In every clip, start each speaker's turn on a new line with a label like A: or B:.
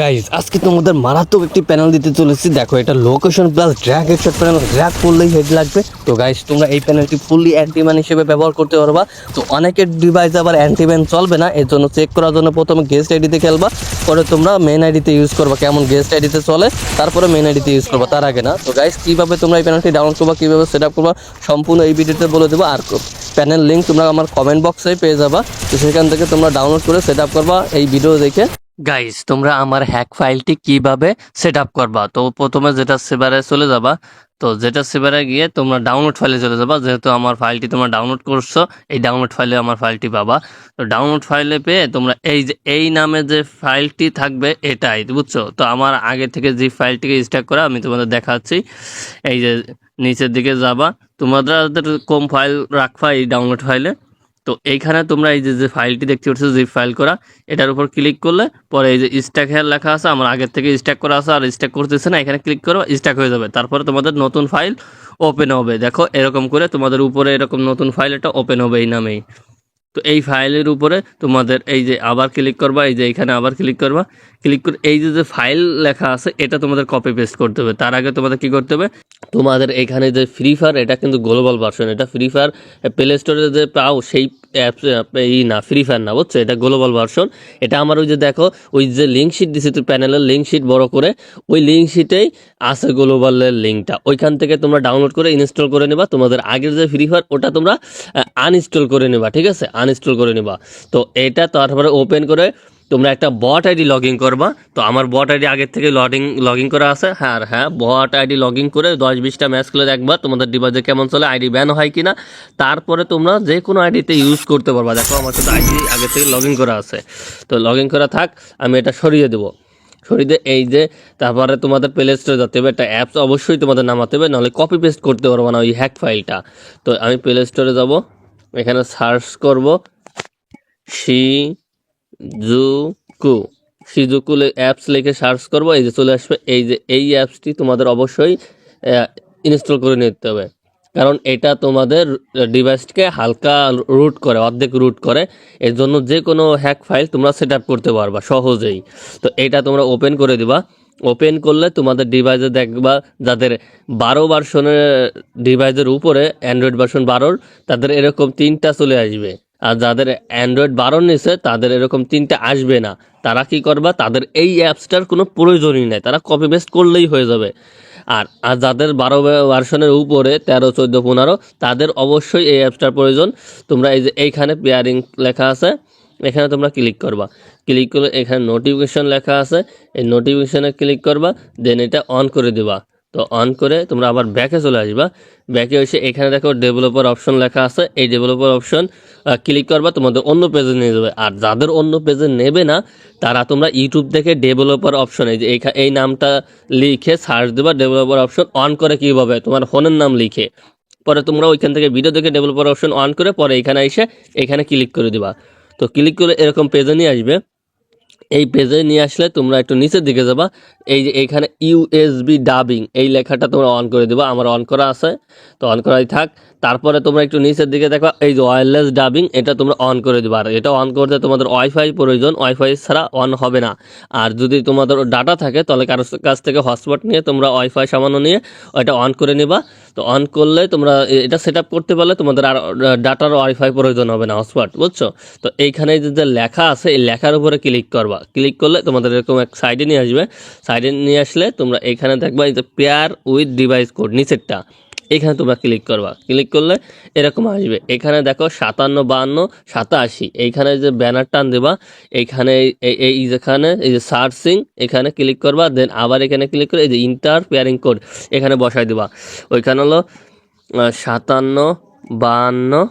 A: Guys আজকে তোমাদের মারাত্মক একটি প্যানেল দিতে চলেছি। দেখো, এটা location plus drag headshot panel drag করলেই হেড লাগবে। তো গাইজ তোমরা এই প্যানেলটি ফুললি অ্যান্টিম্যান হিসেবে ব্যবহার করতে পারবা। তো অনেকের ডিভাইস আবার অ্যান্টিম্যান চলবে না। এর জন্য চেক করার জন্য প্রথমে গেস্ট আইডিতে খেলবা। পরে তোমরা মেন আইডিতে ইউজ করবা কেমন গেস্ট আইডিতে চলে। তারপরে মেন আইডিতে ইউজ করবা তার আগে না। তো গাইজ কীভাবে তোমরা এই প্যানেলটি ডাউনলোড করবা, কীভাবে সেট আপ করবা, সম্পূর্ণ এই ভিডিওতে বলে দেবো। আর প্যানেল লিঙ্ক তোমরা আমার কমেন্ট বক্সে পেয়ে যাবা। তো সেখান থেকে তোমরা ডাউনলোড করে সেট আপ করবা। এই ভিডিও দেখে গাইস তোমরা আমার হ্যাক ফাইলটি কীভাবে সেট আপ করবা? তো প্রথমে যেটা সেভারে চলে যাবা, তো যেটা সেভারে গিয়ে তোমরা ডাউনলোড ফাইলে চলে যাবা, যেহেতু আমার ফাইলটি তোমরা ডাউনলোড করছ, এই ডাউনলোড ফাইলে আমার ফাইলটি পাবা। তো ডাউনলোড ফাইলে পেয়ে তোমরা এই যে, এই নামে যে ফাইলটি থাকবে, এটাই, বুঝছ? তো আমার আগে থেকে যে ফাইলটিকে স্টার্ট করা, আমি তোমাদের দেখাচ্ছি। এই যে, নিচের দিকে যাবা। তোমাদের কম ফাইল রাখবা এই ডাউনলোড ফাইলে তো এইখানে তোমরা এই যে যে ফাইলটি দেখতে পাচ্ছ জিপ ফাইল করা, এটার উপর ক্লিক করলে পরে এই যে স্ট্যাক হেয়ার লেখা আছে, আমার আগের থেকে স্ট্যাক করা আছে, আর স্ট্যাক করতেছে না, এখানে ক্লিক করো স্ট্যাক হয়ে যাবে। তারপরে তোমাদের নতুন ফাইল ওপেন হবে। দেখো, এরকম করে তোমাদের উপরে এরকম নতুন ফাইল এটা ওপেন হবে এই নামেই। তো এই ফাইলের উপরে তোমাদের এই যে আবার ক্লিক করবা, এই যে এখানে আবার ক্লিক করবা। ক্লিক করে এই যে যে ফাইল লেখা আছে, এটা তোমাদের কপি পেস্ট করতে হবে। তার আগে তোমাদের কি করতে হবে? তোমাদের এখানে যে ফ্রি ফায়ার এটা কিন্তু গ্লোবাল ভার্সন এটা ফ্রি ফায়ার প্লে স্টোরে যে পাও, সেই অ্যাপস এই না ফ্রি ফায়ার না, বুঝছ? এটা গ্লোবাল ভার্সন এটা আমার ওই যে দেখো, ওই যে লিঙ্ক শিট দিছে তুই প্যানেলের লিঙ্ক শিট বড় করে, ওই লিঙ্ক শিটেই আছে গ্লোবালের লিঙ্কটা ওইখান থেকে তোমরা ডাউনলোড করে ইনস্টল করে নেবা। তোমাদের আগের যে ফ্রি ফায়ার ওটা তোমরা আনইনস্টল করে নেবা, ঠিক আছে? আনইনস্টল করে নেবা। তো এটা তারপরে ওপেন করে তোমরা একটা বট আইডি লগ ইন করবা। তো আমার বট আইডি আগের থেকে লগিং লগ ইন করা আছে। হ্যাঁ আর হ্যাঁ বট আইডি লগ ইন করে দশ বিশটা ম্যাচ খেলে দেখবা, তোমাদের ডিভাইসে কেমন চলে আইডি ব্যান হয় কিনা। তারপরে তোমরা যে কোনো আইডিতে ইউজ করতে পারবা। দেখো, আমার সাথে আইডি আগে থেকে লগ ইন করা আছে। তো লগ ইন করা থাক, আমি এটা সরিয়ে দেবো। দিয়ে এই যে, তারপরে তোমাদের প্লে স্টোরে যেতে হবে, একটা অ্যাপস অবশ্যই তোমাদের নামাতে হবে, নাহলে কপি পেস্ট করতে পারব না ওই হ্যাক ফাইলটা তো আমি প্লে স্টোরে যাব, এখানে সার্চ করব সি জুকু সিজুকু অ্যাপস লিখে সার্চ করব, এই যে চলে আসবে, এই যে, এই অ্যাপসটি তোমাদের অবশ্যই ইনস্টল করে নিতে হবে। কারণ এটা তোমাদের ডিভাইসকে হালকা রুট করে, অর্ধেক রুট করে। এর জন্য যে কোনো হ্যাক ফাইল তোমরা সেট করতে পারবা, সহজেই। তো এটা তোমরা ওপেন করে দিবা। ওপেন করলে তোমাদের ডিভাইসে দেখবা, যাদের বারো ভার্সনের ডিভাইসের উপরে অ্যান্ড্রয়েড ভার্সন বারোর, তাদের এরকম তিনটা চলে আসবে। আর যাদের অ্যান্ড্রয়েড বারোর নিচে তাদের এরকম তিনটা আসবে না। তারা কি করবা? তাদের এই অ্যাপসটার কোনো প্রয়োজনই নাই। তারা কপি পেস্ট করলেই হয়ে যাবে। আর আর যাদের বারো ভার্সনের উপরে তেরো, চোদ্দ, পনেরো, তাদের অবশ্যই এই অ্যাপসটার প্রয়োজন। তোমরা এই যে এইখানে পেয়ারিং লেখা আছে, এখানে তোমরা ক্লিক করবা। ক্লিক করলে এখানে নোটিফিকেশন লেখা আছে। এই নোটিফিকেশনে ক্লিক করবা দেন এটা অন করে দিবা। তো অন করে তোমরা আবার ব্যাকে চলে আসবা। ব্যাকে এসে এখানে দেখো ডেভেলপার অপশন লেখা আছে। এই ডেভেলপার অপশন ক্লিক করবা, তোমাদের অন্য পেজে নিয়ে যাবে। আর যাদের অন্য পেজে নেবে না, তারা তোমরা ইউটিউব থেকে ডেভেলপার অপশন এই যে এই নামটা লিখে সার্চ দেবা ডেভেলপার অপশন অন করে কীভাবে, তোমার ফোনের নাম লিখে। পরে তোমরা ওইখান থেকে ভিডিও দেখে ডেভেলপার অপশন অন করে পরে এখানে এসে এখানে ক্লিক করে দিবা। তো ক্লিক করে এরকম পেজে নিয়ে আসবে। এই পেজে নিয়ে আসলে তোমরা একটু নিচের দিকে যাবা। এই যে এখানে ইউএসবি ডাবিং এই লেখাটা তোমরা অন করে দেবা। আমার অন করা আছে। তো অন করাই থাক। তারপরে তোমরা একটু নিচের দিকে দেখো, এই যে ওয়্যারলেস ডাবিং এটা তোমরা অন করে দিবা। আর এটা অন করতে তোমাদের ওয়াইফাই প্রয়োজন ওয়াইফাই ছাড়া অন হবে না। আর যদি তোমাদের ডাটা থাকে, তাহলে কারোর কাছ থেকে হটস্পট নিয়ে তোমরা ওয়াইফাই সামান্য নিয়ে ওইটা অন করে নিবা। তো অন করলে তোমরা এটা সেট করতে পারলে তোমাদের আর ডাটার ওয়াইফাই প্রয়োজন হবে না হটস্পট বুঝছ? তো এইখানে যে যে লেখা আছে, এই লেখার উপরে ক্লিক করবা। ক্লিক করলে তোমাদের এরকম এক সাইডে নিয়ে আসবে। সাইডে নিয়ে আসলে তোমরা এখানে দেখবা এই যে পেয়ার উইথ ডিভাইস কোড নিচেরটা। এখানে তোমরা ক্লিক করবা। ক্লিক করলে এরকম আসবে। এখানে দেখো সাতান্ন, বাহান্ন, সাতাশি। এইখানে যে ব্যানার টান দেবা, এইখানে এই- যেখানে, এই যে সার্চিং এখানে ক্লিক করবা দেন আবার এখানে ক্লিক করে এই যে ইন্টার পেয়ারিং কোড এখানে বসাই দিবা। ওইখানে হলো সাতান্ন, বাহান্ন,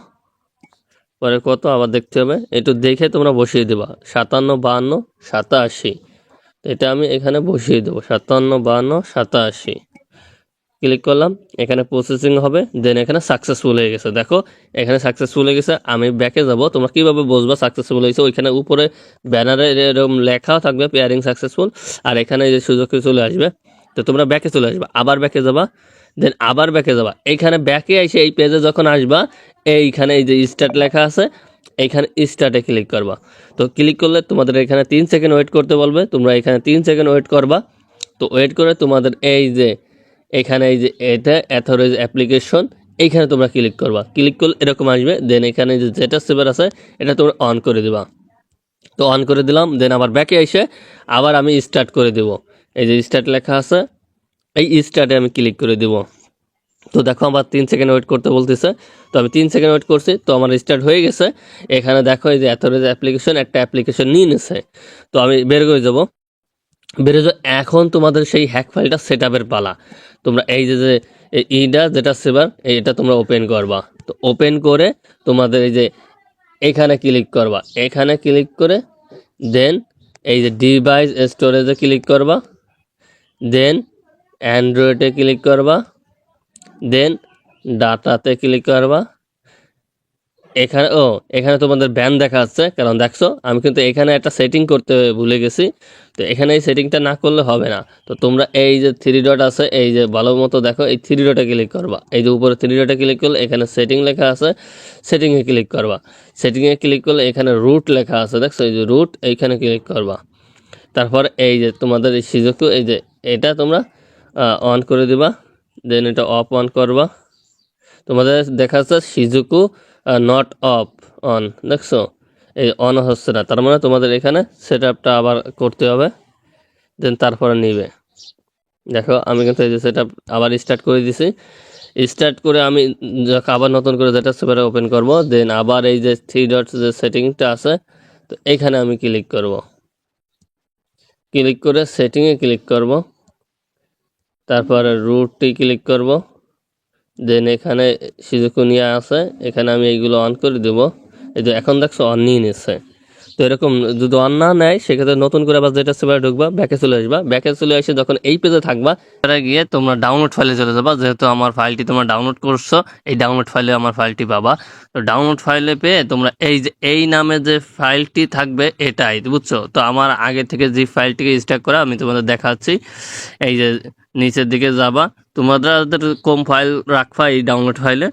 A: পরে কত আবার দেখতে হবে। একটু দেখে তোমরা বসিয়ে দেবা। সাতান্ন, বাহান্ন, সাতাশি। এটা আমি এখানে বসিয়ে দেবো। সাতান্ন, বাহান্ন, সাতাশি। ক্লিক করলাম, এখানে প্রসেসিং হবে দেন এখানে সাকসেসফুল হয়ে গেছে। দেখো, এখানে সাকসেসফুল হয়ে গেছে, আমি ব্যাকে যাব, তোমরা কীভাবে বুঝবা সাকসেসফুল হয়েছে? ওইখানে উপরে ব্যানারে এরকম লেখাও থাকবে পেয়ারিং সাকসেসফুল আর এখানে যে সুযোগ চলে আসবে, তো তোমরা ব্যাকে চলে আসবা, আবার ব্যাকে যাবা দেন আবার ব্যাকে যাবা। এইখানে ব্যাকে এসে এই পেজে যখন আসবা, এইখানে এই যে স্টার্ট লেখা আছে এখানে স্টার্টে ক্লিক করবা। তো ক্লিক করলে তোমাদের এখানে তিন সেকেন্ড ওয়েট করতে বলবে, তোমরা এখানে তিন সেকেন্ড ওয়েট করবা। তো ওয়েট করে তোমাদের এই যে এখানে এই যে এটা অ্যাথরাইজ অ্যাপ্লিকেশন এইখানে তোমরা ক্লিক করবা। ক্লিক করলে এরকম আসবে দেন এখানে যে যেটা সেভার আছে, এটা তোমরা অন করে দিবা। তো অন করে দিলাম দেন আবার ব্যাকে এসে আবার আমি স্টার্ট করে দেব। এই যে স্টার্ট লেখা আছে, এই স্টার্টে আমি ক্লিক করে দেব। তো দেখো আমার তিন সেকেন্ড ওয়েট করতে বলতেছে। তো আমি তিন সেকেন্ড ওয়েট করছি, তো আমার স্টার্ট হয়ে গেছে। এখানে দেখো এই যে অ্যাথরাইজ অ্যাপ্লিকেশন একটা অ্যাপ্লিকেশন নিয়ে নিছে। তো আমি বের করে যাব বের হয়ে যাও। এখন তোমাদের সেই হ্যাক ফাইলটা সেট আপের পালা। তোমরা এই যে যে ইটা যেটা সেভার এটা তোমরা ওপেন করবা। তো ওপেন করে তোমাদের এই যে এখানে ক্লিক করবা। এখানে ক্লিক করে দেন এই যে ডিভাইস স্টোরেজে ক্লিক করবা। দেন অ্যান্ড্রয়েডে ক্লিক করবা। দেন ডাটাতে ক্লিক করবা। এখানে, ও, এখানে তোমাদের ব্যান দেখা যাচ্ছে। কারণ দেখছ, আমি কিন্তু এখানে একটা সেটিং করতে ভুলে গেছি। তো এখানে এই সেটিংটা না করলে হবে না। তো তোমরা এই যে থ্রি ডট আছে, এই যে ভালো মতো দেখো, এই থ্রি ডটে ক্লিক করবা। এই যে উপরে থ্রি ডটে ক্লিক করলে এখানে সেটিং লেখা আছে সেটিংয়ে ক্লিক করবা। সেটিংয়ে ক্লিক করলে এখানে রুট লেখা আছে, দেখছ? এই যে রুট এইখানে ক্লিক করবা। তারপর এই যে তোমাদের এই সিজকু এই যে এটা তোমরা অন করে দিবা। দেন এটা অফ অন করবা। তোমাদের দেখা যাচ্ছে সিজুকু নট অফ অন দেখছ? এই অন হচ্ছে না, তার মানে তোমাদের এখানে সেট আপটা আবার করতে হবে দেন তারপরে নিবে। দেখো, আমি কিন্তু এই যে সেট আবার স্টার্ট করে দিছি। স্টার্ট করে আমি আবার নতুন করে যেটা সেভারে ওপেন করব দেন আবার এই যে থ্রি ডট যে সেটিংটা আছে, তো এইখানে আমি ক্লিক করব। ক্লিক করে সেটিংয়ে ক্লিক করব। তারপরে রুটটি ক্লিক করব। দেন এখানে সিজুকুনিয়া আছে এখানে আমি এইগুলো অন করে দেব। এই যে এখন দেখছ অন নিয়ে নিচ্ছে। তো এরকম যদি অন না নেয়, সেক্ষেত্রে নতুন করে আবার যেটা সেবার ঢুকবা ব্যাকে চলে আসবা। ব্যাকে চলে এসে যখন এই পেজে থাকবা তারা গিয়ে তোমরা ডাউনলোড ফাইলে চলে যাবা। যেহেতু আমার ফাইলটি তোমরা ডাউনলোড করছ, এই ডাউনলোড ফাইলে আমার ফাইলটি পাবা। তো ডাউনলোড ফাইলে পেয়ে তোমরা এই যে, এই নামে যে ফাইলটি থাকবে, এটাই, বুঝছ? তো আমার আগে থেকে যে ফাইলটিকে স্টার্ট করা, আমি তোমাদের দেখাচ্ছি। এই যে নিচের দিকে যাবা। তোমাদের কম ফাইল রাখবা এই ডাউনলোড ফাইলে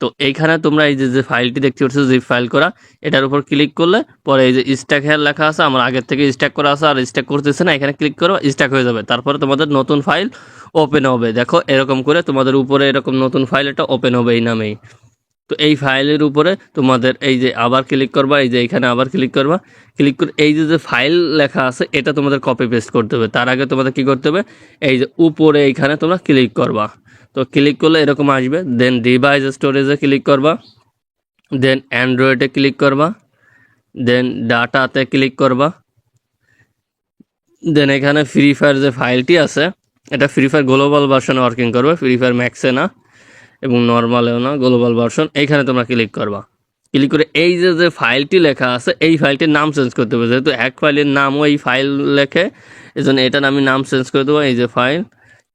A: তো এইখানে তোমরা এই যে যে ফাইলটি দেখতে পাচ্ছ জিপ ফাইল করা, এটার উপর ক্লিক করলে পরে এই যে স্ট্যাক হেয়ার লেখা আছে, আমার আগের থেকে স্ট্যাক করা আছে, আর স্ট্যাক করতেছে না, এখানে ক্লিক করো স্ট্যাক হয়ে যাবে। তারপরে তোমাদের নতুন ফাইল ওপেন হবে। দেখো, এরকম করে তোমাদের উপরে এরকম নতুন ফাইল এটা ওপেন হবে এই নামেই। তো এই ফাইলের উপরে তোমাদের এই যে আবার ক্লিক করবা, এই যে এখানে আবার ক্লিক করবা ক্লিক করে এই যে যে ফাইল লেখা আছে, এটা তোমাদের কপি পেস্ট করতে হবে। তার আগে তোমাদের কি করতে হবে? এই যে উপরে এইখানে তোমরা ক্লিক করবা। তো ক্লিক করলে এরকম আসবে। দেন ডিভাইস স্টোরেজে ক্লিক করবা। দেন অ্যান্ড্রয়েডে ক্লিক করবা। দেন ডাটাতে ক্লিক করবা। দেন এখানে ফ্রি ফায়ার যে ফাইলটি আছে, এটা ফ্রি ফায়ার গ্লোবাল ভার্সনে ওয়ার্কিং করবে। ফ্রি ফায়ার ম্যাক্সে না। এবং নর্মালেও না গ্লোবাল ভার্সন এইখানে তোমরা ক্লিক করবা। ক্লিক করে এই যে যে ফাইলটি লেখা আছে, এই ফাইলটির নাম চেঞ্জ করতে হবে। যেহেতু এক ফাইলের নামও এই ফাইল লেখে এই জন্য এটার আমি নাম চেঞ্জ করে দেবো, এই যে ফাইল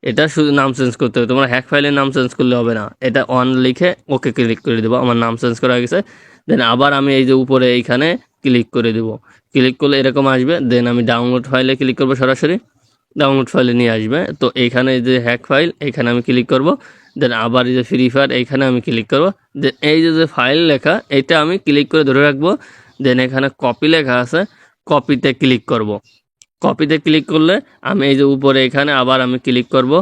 A: এটা শুধু নাম চেঞ্জ করতে হবে। তোমরা হ্যাক ফাইলের নাম চেঞ্জ করলে হবে না। এটা অন লিখে ওকে ক্লিক করে দেবো, আমার নাম চেঞ্জ করা গেছে। দেন আবার আমি এই যে উপরে এইখানে ক্লিক করে দেবো। ক্লিক করলে এরকম আসবে দেন আমি ডাউনলোড ফাইলে ক্লিক করব সরাসরি। ডাউনলোড ফাইলে নিয়ে আসবে। তো এইখানে যে হ্যাক ফাইল এখানে আমি ক্লিক করব। দেন আবার এই যে ফ্রি ফায়ার এইখানে আমি ক্লিক করব। দেন এই যে যে ফাইল লেখা এটা আমি ক্লিক করে ধরে রাখব। দেন এখানে কপি লেখা আছে কপিতে ক্লিক করব। কপিতে ক্লিক করলে আমি এই যে উপরে এখানে আবার আমি ক্লিক করব।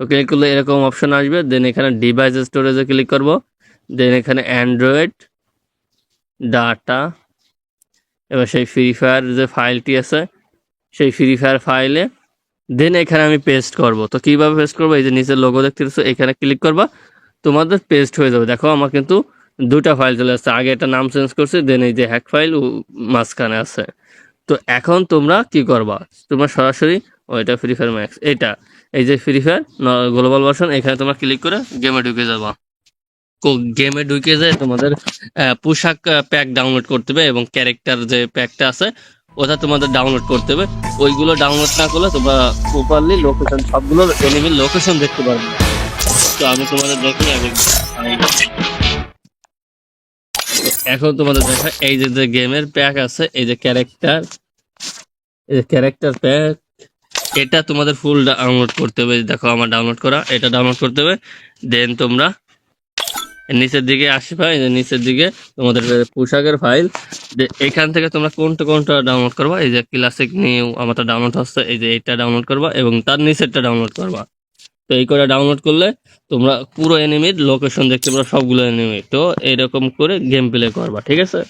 A: তো ক্লিক করলে এরকম অপশন আসবে। দেন এখানে ডিভাইস স্টোরেজে ক্লিক করব। দেন এখানে অ্যান্ড্রয়েড ডাটা এবার সেই ফ্রি ফায়ার যে ফাইলটি আছে, সেই ফ্রি ফায়ার ফাইলে দেন এখানে আমি পেস্ট করব। তো কীভাবে পেস্ট করব? এই যে নিচের লোগো দেখতে পাচ্ছ এখানে ক্লিক করবা। তোমাদের পেস্ট হয়ে যাবে। দেখো, আমার কিন্তু দুটা ফাইল চলে আসছে। আগে একটা নাম চেঞ্জ করছে দেন এই যে হ্যাক ফাইল মাঝখানে আছে। তো এখন তোমরা কি করবা? তোমরা সরাসরি, ও এটা ফ্রি ফায়ার ম্যাক্স এটা। এই যে ফ্রি ফায়ার গ্লোবাল ভার্সন এখানে তোমরা ক্লিক করে গেমে ঢুকে যাবা। গেমে ঢুকে যায় তোমাদের পোশাক প্যাক ডাউনলোড করতে হবে এবং ক্যারেক্টার যে প্যাকটা আছে ওটা তোমাদের ডাউনলোড করতে হবে। ওইগুলো ডাউনলোড না করলে তোমরা প্রপারলি লোকেশন সবগুলো এনিমির লোকেশন দেখতে পারবে। তো আমি তোমাদের দেখি আগে এখন তোমাদের দেখা এই যে যে গেমের প্যাক আছে, এই যে ক্যারেক্টার এই যে ক্যারেক্টার প্যাক এটা তোমাদের ফুল ডাউনলোড করতে হবে। দেখো, আমার ডাউনলোড করা, এটা ডাউনলোড করতে হবে। দেন তোমরা নিচের দিকে আসবে নিচের দিকে তোমাদের পোশাকের ফাইল যে এখান থেকে তোমরা কোনটা কোনটা ডাউনলোড করবা? এই যে ক্লাসিক নিউ আমারটা ডাউনলোড হচ্ছে, এই যে এইটা ডাউনলোড করবা এবং তার নিচেরটা ডাউনলোড করবা। তো এই করে ডাউনলোড করলে তোমরা পুরো এনিমির লোকেশন দেখতে পারো, সবগুলো এনিমি তো এরকম করে গেম প্লে করবা, ঠিক আছে?